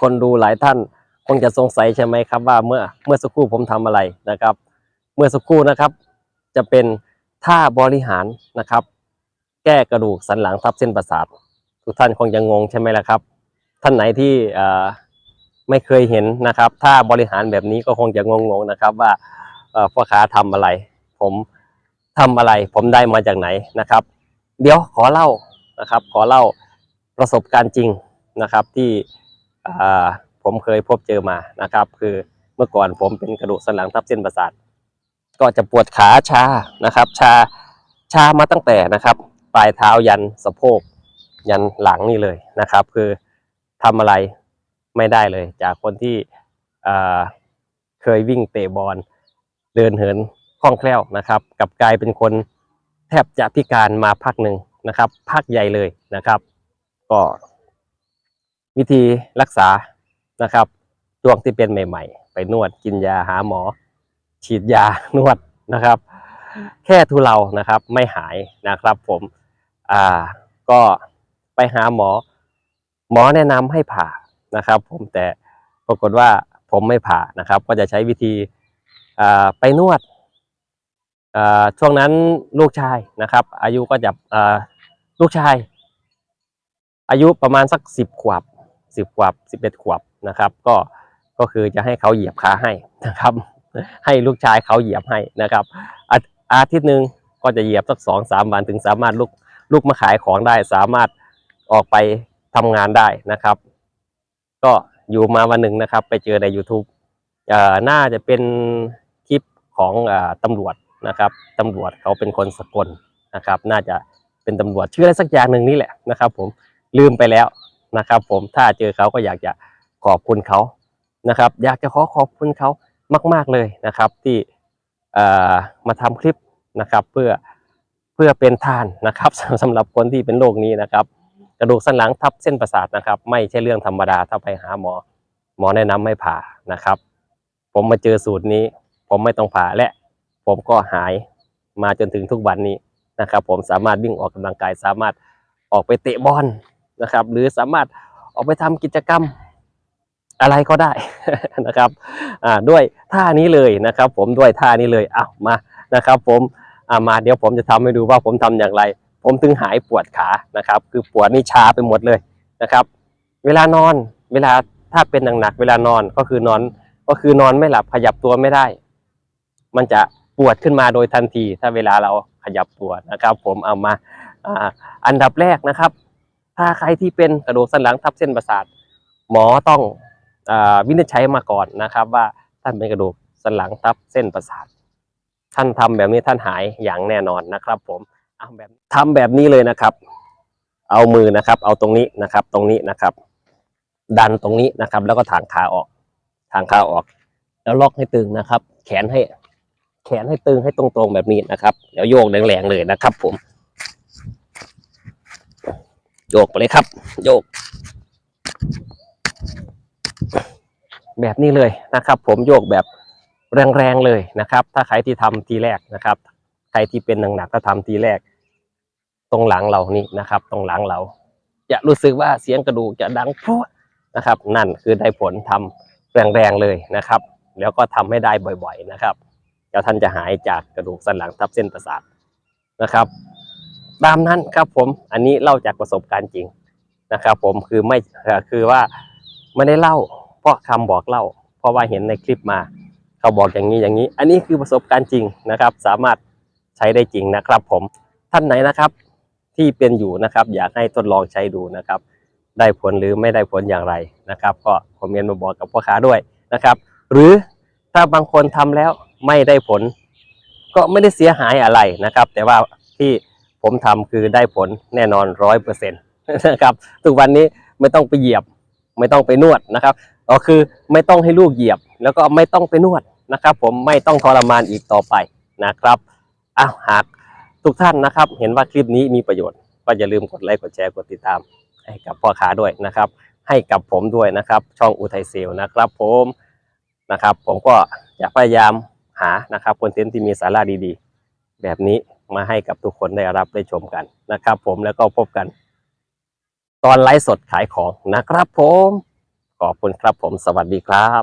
คนดูหลายท่านคงจะสงสัยใช่ไหมครับว่าเมื่อเมื่อสักครู่ผมทำอะไรนะครับ เมื่อสักครู่นะครับ จะเป็นท่าบริหารนะครับ แก้กระดูกสันหลังทับเส้นประสาททุกท่านคงจะงงใช่ไหมล่ะครับ ท่านไหนที่เอ่อไม่เคยเห็นนะครับท่าบริหารแบบนี้ก็คงจะงงๆนะครับว่าเอ่อพ่อค้าทำอะไร ผมทำอะไร ผมได้มาจากไหนนะครับ เดี๋ยวขอเล่านะครับ ขอเล่าประสบการณ์จริงนะครับที่ ผมเคยพบเจอมานะครับ คือเมื่อก่อนผมเป็นกระดูกสันหลังทับเส้นประสาทก็จะปวดขาชานะครับ ชาชามาตั้งแต่นะครับ ปลายเท้ายันสะโพกยันหลังนี่เลยนะครับ คือทำอะไรไม่ได้เลย จากคนที่เคยวิ่งเตะบอลเดินเหินคล่องแคล่วนะครับ กับกลายเป็นคนแทบจะพิการมาพักหนึ่งนะครับ พักใหญ่เลยนะครับ ก็ วิธีรักษานะครับช่วงที่เป็นใหม่ ๆ ไปนวดกินยาหาหมอ ฉีดยานวดนะครับ แค่ทุเลานะครับไม่หายนะครับ ผมอ่าก็ไปหาหมอ หมอแนะนำให้ผ่านะครับ ผมแต่ปรากฏว่าผมไม่ผ่านะครับ ก็จะใช้วิธีอ่าไปนวดอ่าช่วงนั้นลูกชายนะครับ อายุก็จะอ่าลูกชาย อายุประมาณสักสิบขวบ สิบขวบสิบเอ็ดขวบนะครับ ก็ก็คือจะให้เขาเหยียบขาให้นะครับ ให้ลูกชายเขาเหยียบให้นะครับ อาทิตย์หนึ่งก็จะเหยียบสักสองสามวันถึงสามารถลุกลุกมาขายของได้สามารถออกไปทำงานได้นะครับ ก็อยู่มาวันหนึ่งนะครับ ไปเจอใน YouTube เอ่อน่าจะเป็นคลิปของอาตำรวจนะครับตำรวจเขาเป็นคนสกลนะครับ น่าจะเป็นตำรวจชื่ออะไรสักอย่างหนึ่งนี่แหละนะครับ ผมลืมไปแล้ว นะครับ ผมถ้าเจอเขาก็อยากจะขอบคุณเขานะครับ อยากจะขอขอบคุณเขามาก ๆเลยนะครับ ที่มาทำคลิปนะครับ เพื่อเพื่อเป็นทานนะครับสำหรับคนที่เป็นโรคนี้นะครับ กระดูกสันหลังทับเส้นประสาทนะครับ ไม่ใช่เรื่องธรรมดาถ้าไปหาหมอ หมอแนะนำไม่ผ่านะครับ ผมมาเจอสูตรนี้ ผมไม่ต้องผ่าและผมก็หายมาจนถึงทุกวันนี้นะครับ ผมสามารถวิ่งออกกำลังกายสามารถออกไปเตะบอล นะครับ หรือสามารถออกไปทำกิจกรรมอะไรก็ได้นะครับด้วยท่านี้เลยนะครับ ผมด้วยท่านี้เลยเอ้ามานะครับผมอ่ามาเดี๋ยวผมจะทำให้ดูว่าผมทำอย่างไร ผมถึงหายปวดขานะครับ คือปวดนี่ชาไปหมดเลยนะครับ เวลานอนเวลาถ้าเป็นหนักๆเวลานอนก็คือนอนก็คือนอนไม่หลับขยับตัวไม่ได้ มันจะปวดขึ้นมาโดยทันที ถ้าเวลาเราขยับตัวนะครับ ผมเอามาอาอันดับแรกนะครับ ถ้าใครที่เป็นกระดูกสันหลังทับเส้นประสาท หมอต้องอวินิจฉัยมาก่อนนะครับ ว่าท่านเป็นกระดูกสันหลังทับเส้นประสาท ท่านทำแบบนี้ท่านหายอย่างแน่นอนนะครับ ผมเอาแบบทำแบบนี้เลยนะครับ เอามือนะครับ เอาตรงนี้นะครับ ตรงนี้นะครับ ดันตรงนี้นะครับ แล้วก็ถางขาออกถางขาออก แล้วล็อกให้ตึงนะครับ แขนให้ แขนให้ตึงให้ตรงๆแบบนี้นะครับ แล้วโยกแรงๆเลยนะครับ ผม โยกไปเลยครับ โยก แบบนี้เลยนะครับ ผมโยกแบบแรงๆเลยนะครับ ถ้าใครที่ทำทีแรกนะครับ ใครที่เป็นหนักๆก็ทำทีแรก ตรงหลังเรานี่นะครับ ตรงหลังเรา จะรู้สึกว่าเสียงกระดูกจะดังพรวนะครับ นั่นคือได้ผลทำแรงๆเลยนะครับ แล้วก็ทำให้ได้บ่อย ๆนะครับแล้วท่านจะหายจากกระดูกสันหลังทับเส้นประสาทนะครับ ตามนั้นครับผมอันนี้เล่าจากประสบการณ์จริงนะครับผมคือไม่คือว่าไม่ได้เล่า เพราะคำบอกเล่า เพราะว่าเห็นในคลิปมา เขาบอกอย่างนี้อย่างนี้ อันนี้คือประสบการณ์จริงนะครับ สามารถใช้ได้จริงนะครับ ผมท่านไหนนะครับ ที่เป็นอยู่นะครับ อยากให้ทดลองใช้ดูนะครับ ได้ผลหรือไม่ได้ผลอย่างไรนะครับ ก็คอมเมนต์มาบอกกับพ่อค้าด้วยนะครับ หรือถ้าบางคนทำแล้วไม่ได้ผล ก็ไม่ได้เสียหายอะไรนะครับ แต่ว่าที่ ผมทำคือได้ผลแน่นอนร้อยเปอร์เซ็นต์นะครับทุกวันนี้ไม่ต้องไปเหยียบ ไม่ต้องไปนวดนะครับก็คือไม่ต้องให้ลูกเหยียบ แล้วก็ไม่ต้องไปนวดนะครับ ผมไม่ต้องทรมานอีกต่อไปนะครับอ้าวหากทุกท่านนะครับ เห็นว่าคลิปนี้มีประโยชน์ ก็อย่าลืมกดไลค์กดแชร์กดติดตาม ให้กับพ่อค้าด้วยนะครับ ให้กับผมด้วยนะครับ ช่องอุทัยเซลนะครับ ผมนะครับ ผมก็จะพยายามหานะครับคอนเทนต์ที่มีสาระดีๆ แบบนี้ มาให้กับทุกคนได้รับได้ชมกันนะครับ ผมแล้วก็พบกัน ตอนไลฟ์สดขายของนะครับ ผมขอบคุณครับผมสวัสดีครับ